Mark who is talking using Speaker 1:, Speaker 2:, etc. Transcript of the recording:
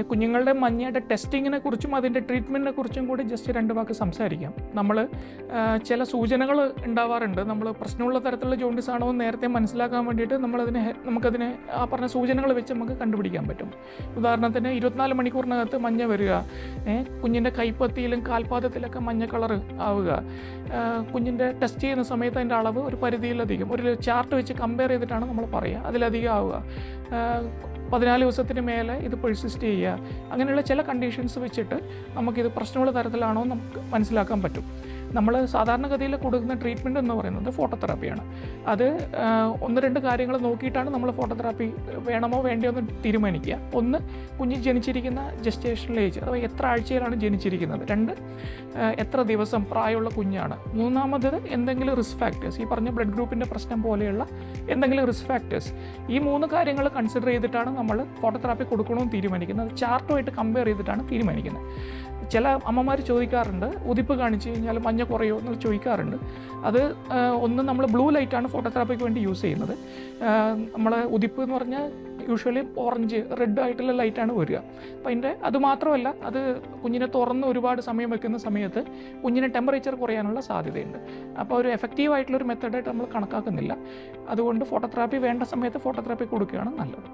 Speaker 1: കുഞ്ഞുങ്ങളുടെ മഞ്ഞയുടെ ടെസ്റ്റിങ്ങിനെ കുറിച്ചും അതിന്റെ ട്രീറ്റ്മെന്റിനെ കുറിച്ചും കൂടി ജസ്റ്റ് രണ്ട് വാക്ക് സംസാരിക്കാം. നമ്മൾ ചില സൂചനകൾ ഉണ്ടാവാറുണ്ട്. നമ്മൾ പ്രശ്നമുള്ള തരത്തിലുള്ള ജോണ്ടിസ് ആണോ എന്ന് നേരത്തെ മനസ്സിലാക്കാൻ വേണ്ടിയിട്ട് നമ്മളതിനെ നമുക്കതിനെ ആ പറഞ്ഞ സൂചനകൾ വെച്ച് നമുക്ക് കണ്ടുപിടിക്കാൻ പറ്റും. ഉദാഹരണത്തിന് ഇരുപത്തിനാല് മണിക്കൂറിനകത്ത് മഞ്ഞ വരിക കുഞ്ഞിന്റെ കൈപ്പത്തിയിലും കാൽപാദത്തിലൊക്കെ മഞ്ഞ കളർ ആവുക കുഞ്ഞിന്റെ ടെസ്റ്റ് ചെയ്യുന്ന സമയത്ത് അതിന്റെ അളവ് ഒരു പരിധിയിലധികം ഒരു ചാർട്ട് വെച്ച് കമ്പയർ ചെയ്തിട്ടാണ് നമ്മൾ പറയുക. അതിലധികം ആവുക. പതിനാല് ദിവസത്തിന് മേലെ ഇത് പെർസിസ്റ്റ് ചെയ്യുക. അങ്ങനെയുള്ള ചില കണ്ടീഷൻസ് വെച്ചിട്ട് നമുക്കിത് പ്രശ്നമുള്ള തരത്തിലാണോ നമുക്ക് മനസ്സിലാക്കാൻ പറ്റും. നമ്മൾ സാധാരണഗതിയിൽ കൊടുക്കുന്ന ട്രീറ്റ്മെന്റ് എന്ന് പറയുന്നത് ഫോട്ടോതെറാപ്പിയാണ് അത് ഒന്ന് രണ്ട് കാര്യങ്ങൾ നോക്കിയിട്ടാണ് നമ്മൾ ഫോട്ടോതെറാപ്പി വേണമോ വേണ്ടയോ എന്ന് തീരുമാനിക്കുക. ഒന്ന് കുഞ്ഞ് ജനിച്ചിരിക്കുന്ന ജസ്റ്റേഷണൽ ഏജ് അഥവാ എത്ര ആഴ്ചയിലാണ് ജനിച്ചിരിക്കുന്നത്? രണ്ട് എത്ര ദിവസം പ്രായമുള്ള കുഞ്ഞാണ്? മൂന്നാമത് എന്തെങ്കിലും റിസ്ക് ഫാക്ടേഴ്സ് ഈ പറഞ്ഞ ബ്ലഡ് ഗ്രൂപ്പിന്റെ പ്രശ്നം പോലെയുള്ള എന്തെങ്കിലും റിസ്ക് ഫാക്ടേഴ്സ് ഈ മൂന്ന് കാര്യങ്ങൾ കൺസിഡർ ചെയ്തിട്ടാണ് നമ്മൾ ഫോട്ടോതെറാപ്പി കൊടുക്കണമെന്ന് തീരുമാനിക്കുന്നത്. ചാർട്ടുമായിട്ട് കമ്പയർ ചെയ്തിട്ടാണ് തീരുമാനിക്കുന്നത്. ചില അമ്മമാർ ചോദിക്കാറുണ്ട് ഉതിപ്പ് കാണിച്ചു കഴിഞ്ഞാൽ മഞ്ഞ കുറയോ എന്ന് ചോദിക്കാറുണ്ട്. അത് ഒന്ന് നമ്മൾ ബ്ലൂ ലൈറ്റാണ് ഫോട്ടോതെറാപ്പിക്ക് വേണ്ടി യൂസ് ചെയ്യുന്നത്. നമ്മൾ ഉതിപ്പ് എന്ന് പറഞ്ഞാൽ യൂഷ്വലി ഓറഞ്ച് റെഡ് ആയിട്ടുള്ള ലൈറ്റാണ് വരിക. അപ്പം അതിന്റെ അത് മാത്രമല്ല അത് കുഞ്ഞിനെ തുറന്ന് ഒരുപാട് സമയം വെക്കുന്ന സമയത്ത് കുഞ്ഞിനെ ടെമ്പറേച്ചർ കുറയാനുള്ള സാധ്യതയുണ്ട്. അപ്പോൾ ഒരു എഫക്റ്റീവ് ആയിട്ടുള്ള ഒരു മെത്തഡായിട്ട് നമ്മൾ കണക്കാക്കുന്നില്ല. അതുകൊണ്ട് ഫോട്ടോതെറാപ്പി വേണ്ട സമയത്ത് ഫോട്ടോതെറാപ്പി കൊടുക്കുകയാണ് നല്ലത്.